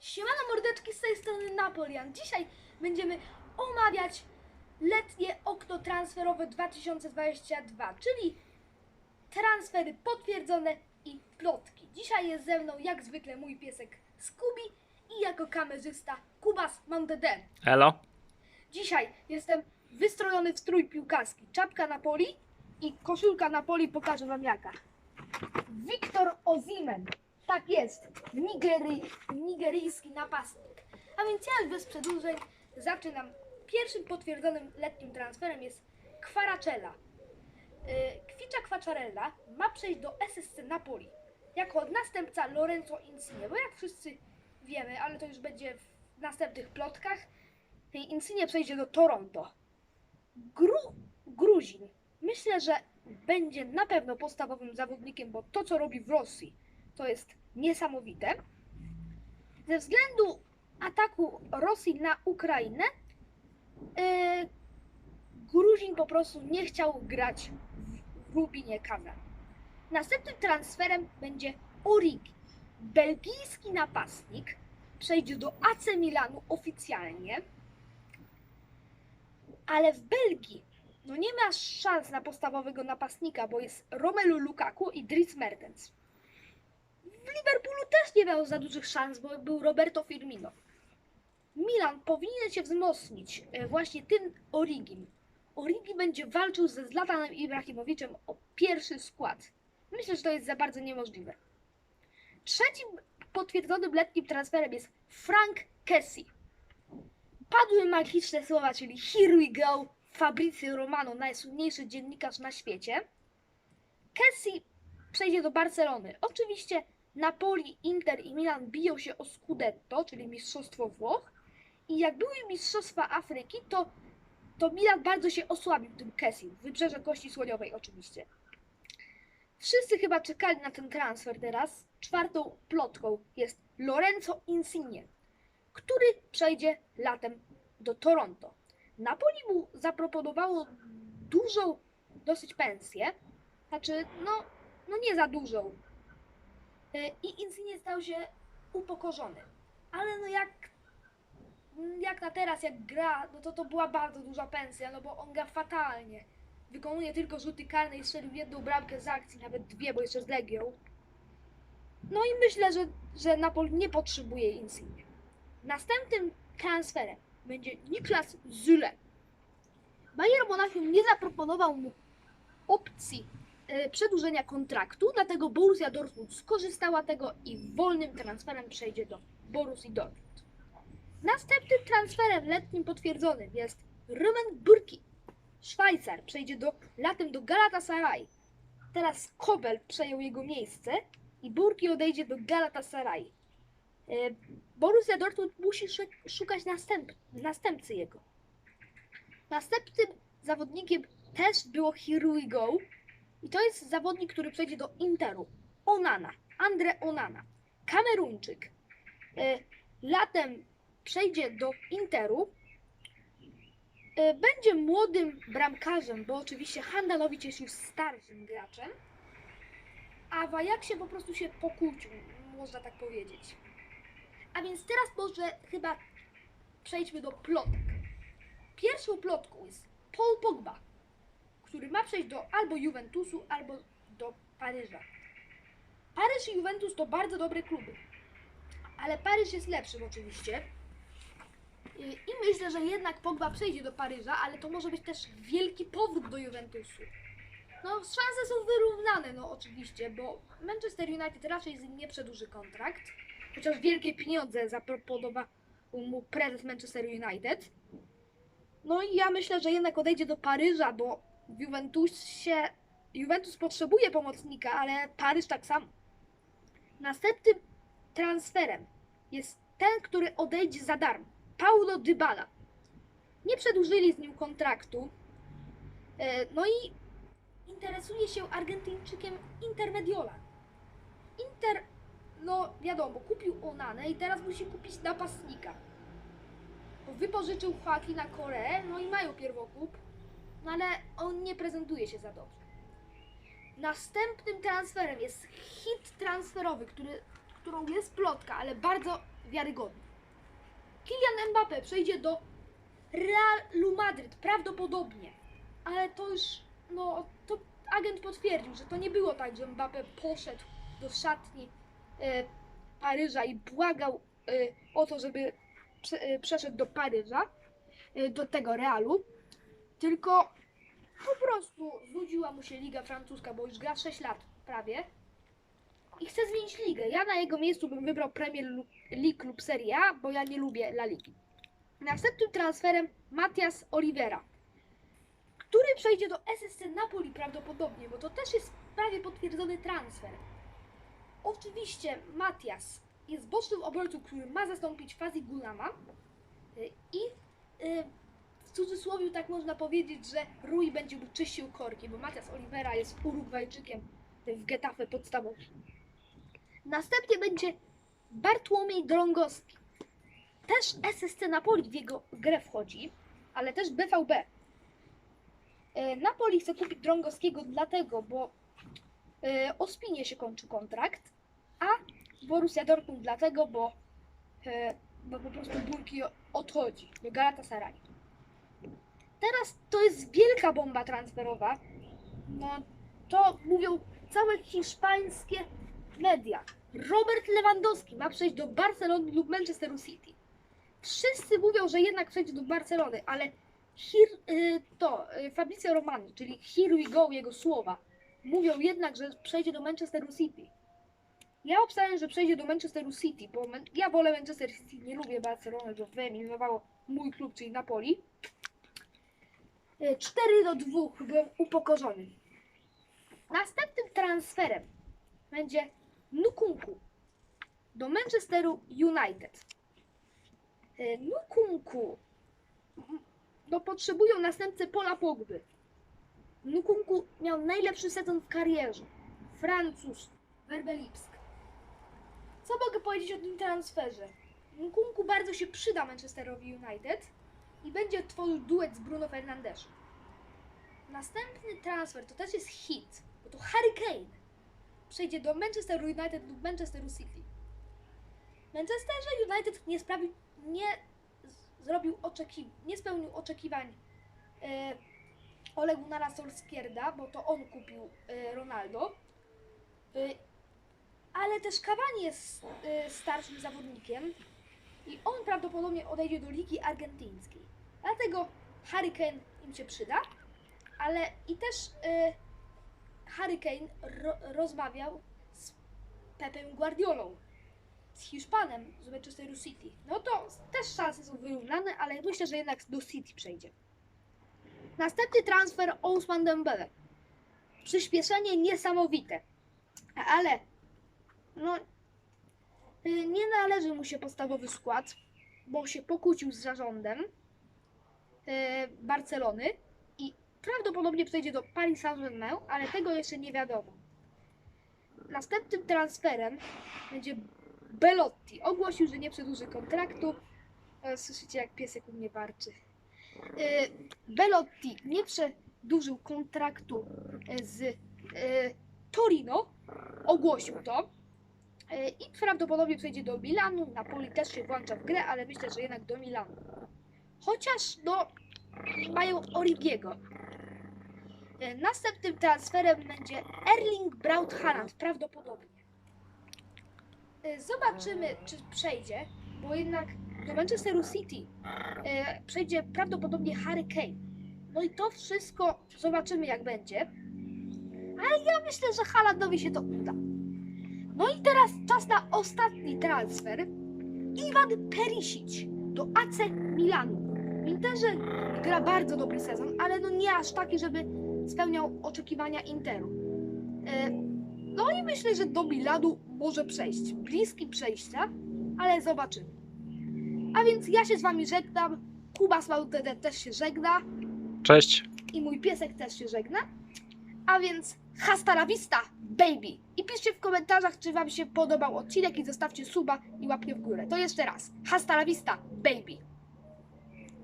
Siemano mordeczki z tej strony Napoleon. Dzisiaj będziemy omawiać letnie okno transferowe 2022, czyli transfery potwierdzone i plotki. Dzisiaj jest ze mną jak zwykle mój piesek Scooby i jako kamerzysta Kubas Monteden. Elo? Dzisiaj jestem wystrojony w strój piłkarski. Czapka na poli i koszulka na poli pokażę wam jaka. Wiktor Ozimen. Tak jest. Nigery, nigeryjski napastnik. A więc ja już bez przedłużeń zaczynam. Pierwszym potwierdzonym letnim transferem jest Kwaracella. Yy, Kwicza Kwaczarella ma przejść do SSC Napoli jako następca Lorenzo Insigne, bo jak wszyscy wiemy, ale to już będzie w następnych plotkach, Insigne przejdzie do Toronto. Gru, Gruzin. Myślę, że będzie na pewno podstawowym zawodnikiem, bo to, co robi w Rosji, to jest niesamowite. Ze względu ataku Rosji na Ukrainę, yy, Gruzin po prostu nie chciał grać w, Lubinie Kazan. Następnym transferem będzie Origi. Belgijski napastnik przejdzie do AC Milanu oficjalnie, ale w Belgii no nie ma szans na podstawowego napastnika, bo jest Romelu Lukaku i Dries Mertens. W Liverpoolu też nie miał za dużych szans, bo był Roberto Firmino. Milan powinien się wzmocnić e, właśnie tym Origim. Origi będzie walczył ze Zlatanem Ibrahimowiczem o pierwszy skład. Myślę, że to jest za bardzo niemożliwe. Trzecim potwierdzonym letnim transferem jest Frank Kessie. Padły magiczne słowa, czyli Here we go, Fabrizio Romano, najsłynniejszy dziennikarz na świecie. Kessie przejdzie do Barcelony. Oczywiście Napoli, Inter i Milan biją się o Scudetto, czyli Mistrzostwo Włoch. I jak były Mistrzostwa Afryki, to, to Milan bardzo się osłabił tym Kessie, wybrzeże Kości Słoniowej oczywiście. Wszyscy chyba czekali na ten transfer teraz. Czwartą plotką jest Lorenzo Insigne, który przejdzie latem do Toronto. Napoli mu zaproponowało dużą dosyć pensję, znaczy no, no nie za dużą. E, I Insigne stał się upokorzony. Ale no jak, jak na teraz, jak gra, no to to była bardzo duża pensja, no bo on gra fatalnie. Wykonuje tylko rzuty karne i strzelił jedną bramkę z akcji, nawet dwie, bo jeszcze z Legią. No i myślę, że, że Napoli nie potrzebuje Insigne. Następnym transferem będzie Niklas Zule. Bayern Monachium nie zaproponował mu opcji przedłużenia kontraktu, dlatego Borussia Dortmund skorzystała tego i wolnym transferem przejdzie do Borussii Dortmund. Następnym transferem letnim potwierdzonym jest Roman Burki. Szwajcar przejdzie do, latem do Galatasaray. Teraz Kobel przejął jego miejsce i Burki odejdzie do Galatasaray. E, Borussia Dortmund musi szu- szukać następ, następcy jego. Następnym zawodnikiem też było we go. I to jest zawodnik, który przejdzie do Interu. Onana. Andre Onana. Kameruńczyk. E, Latem przejdzie do Interu. E, Będzie młodym bramkarzem, bo oczywiście Handalowicz jest już starszym graczem. A w Ajaxie po prostu się pokłócił, można tak powiedzieć. A więc teraz może chyba przejdźmy do plotek. Pierwszą plotką jest Paul Pogba, który ma przejść do albo Juventusu, albo do Paryża. Paryż i Juventus to bardzo dobre kluby, ale Paryż jest lepszym oczywiście. I myślę, że jednak Pogba przejdzie do Paryża, ale to może być też wielki powrót do Juventusu. No, szanse są wyrównane, no oczywiście, bo Manchester United raczej z nim nie przedłuży kontrakt, chociaż wielkie pieniądze zaproponował mu prezes Manchester United. No i ja myślę, że jednak odejdzie do Paryża, bo w Juventusie Juventus potrzebuje pomocnika, ale Paryż tak samo. Następnym transferem jest ten, który odejdzie za darmo. Paulo Dybala. Nie przedłużyli z nim kontraktu. E, No i interesuje się Argentyńczykiem Intermediola. Inter, no wiadomo, kupił Onanę i teraz musi kupić napastnika. Wypożyczył Haki na Koreę, no i mają pierwokup, no ale on nie prezentuje się za dobrze. Następnym transferem jest hit transferowy, który którą jest plotka, ale bardzo wiarygodna. Kylian Mbappé przejdzie do Realu Madryt, prawdopodobnie. Ale to już, no, to agent potwierdził, że to nie było tak, że Mbappé poszedł do szatni e, Paryża i błagał e, o to, żeby prze, e, przeszedł do Paryża, e, do tego Realu, tylko po prostu znudziła mu się Liga Francuska, bo już gra 6 lat prawie i chce zmienić ligę. Ja na jego miejscu bym wybrał Premier League lub Serie A, bo ja nie lubię La Ligi. Następnym transferem Matias Oliveira, który przejdzie do SSC Napoli prawdopodobnie, bo to też jest prawie potwierdzony transfer. Oczywiście Matias jest bocznym obrońcą, który ma zastąpić Fazi Gulama y, i y, w cudzysłowie tak można powiedzieć, że Rui będzie czyścił korki, bo Matias Oliveira jest Urugwajczykiem w Getafe podstawowym. Następnie będzie Bartłomiej Drągowski. Też SSC Napoli w jego grę wchodzi, ale też BVB. E, Napoli chce kupić Drągowskiego dlatego, bo e, o Spinie się kończy kontrakt, a Borussia Dortmund dlatego, bo, e, bo po prostu Burki odchodzi do Galatasaray. Teraz to jest wielka bomba transferowa. No, to mówią całe hiszpańskie media. Robert Lewandowski ma przejść do Barcelony lub Manchesteru City. Wszyscy mówią, że jednak przejdzie do Barcelony, ale here, y, to y, Fabrizio Romano, czyli here we go, jego słowa, mówią jednak, że przejdzie do Manchesteru City. Ja obstawiam, że przejdzie do Manchesteru City, bo ja wolę Manchester City, nie lubię Barcelony, bo wyeliminowało mój klub, czyli Napoli. 4 do 2 byłem upokorzony. Następnym transferem będzie Nukunku do Manchesteru United. E, Nukunku no, potrzebują następcę Pola Pogby. Nukunku miał najlepszy sezon w karierze. Francuz, Werbelipsk. Co mogę powiedzieć o tym transferze? Nkunku bardzo się przyda Manchesterowi United i będzie tworzył duet z Bruno Fernandeszem. Następny transfer to też jest hit, bo to Harry Kane przejdzie do Manchester United lub Manchesteru City. Manchesterze United nie sprawił, nie zrobił oczeki, nie spełnił oczekiwań e, Ole Gunnara bo to on kupił e, Ronaldo. E, ale też Cavani jest e, starszym zawodnikiem i on prawdopodobnie odejdzie do Ligi Argentyńskiej. Dlatego Harry Kane im się przyda, ale i też e, Harry Kane ro, rozmawiał z Pepem Guardiolą, z Hiszpanem z Manchesteru City. No to też szanse są wyrównane, ale myślę, że jednak do City przejdzie. Następny transfer Ousmane Dembele. Przyspieszenie niesamowite, ale no y, nie należy mu się podstawowy skład, bo się pokłócił z zarządem y, Barcelony i prawdopodobnie przejdzie do Paris Saint-Germain, ale tego jeszcze nie wiadomo. Następnym transferem będzie Belotti. Ogłosił, że nie przedłuży kontraktu. E, Słyszycie, jak piesek u mnie warczy. E, Belotti nie przedłużył kontraktu e, z e, Torino. Ogłosił to. E, I prawdopodobnie przejdzie do Milanu. Napoli też się włącza w grę, ale myślę, że jednak do Milanu. Chociaż no, mają Origiego. E, Następnym transferem będzie Erling Braut Haaland, prawdopodobnie. E, Zobaczymy, czy przejdzie, bo jednak do Manchesteru City e, przejdzie prawdopodobnie Harry Kane. No i to wszystko zobaczymy, jak będzie. Ale ja myślę, że Haalandowi się to uda. No i teraz czas na ostatni transfer. Iwan Perisic do AC Milanu. W Interze gra bardzo dobry sezon, ale no nie aż taki, żeby spełniał oczekiwania Interu. E, No i myślę, że do Milanu może przejść. Bliski przejścia, ale zobaczymy. A więc ja się z wami żegnam. Kuba Smałtede też się żegna Cześć. i mój piesek też się żegna. A więc hasta la vista, baby! I piszcie w komentarzach, czy wam się podobał odcinek i zostawcie suba i łapkę w górę. To jeszcze raz. Hasta la vista, baby!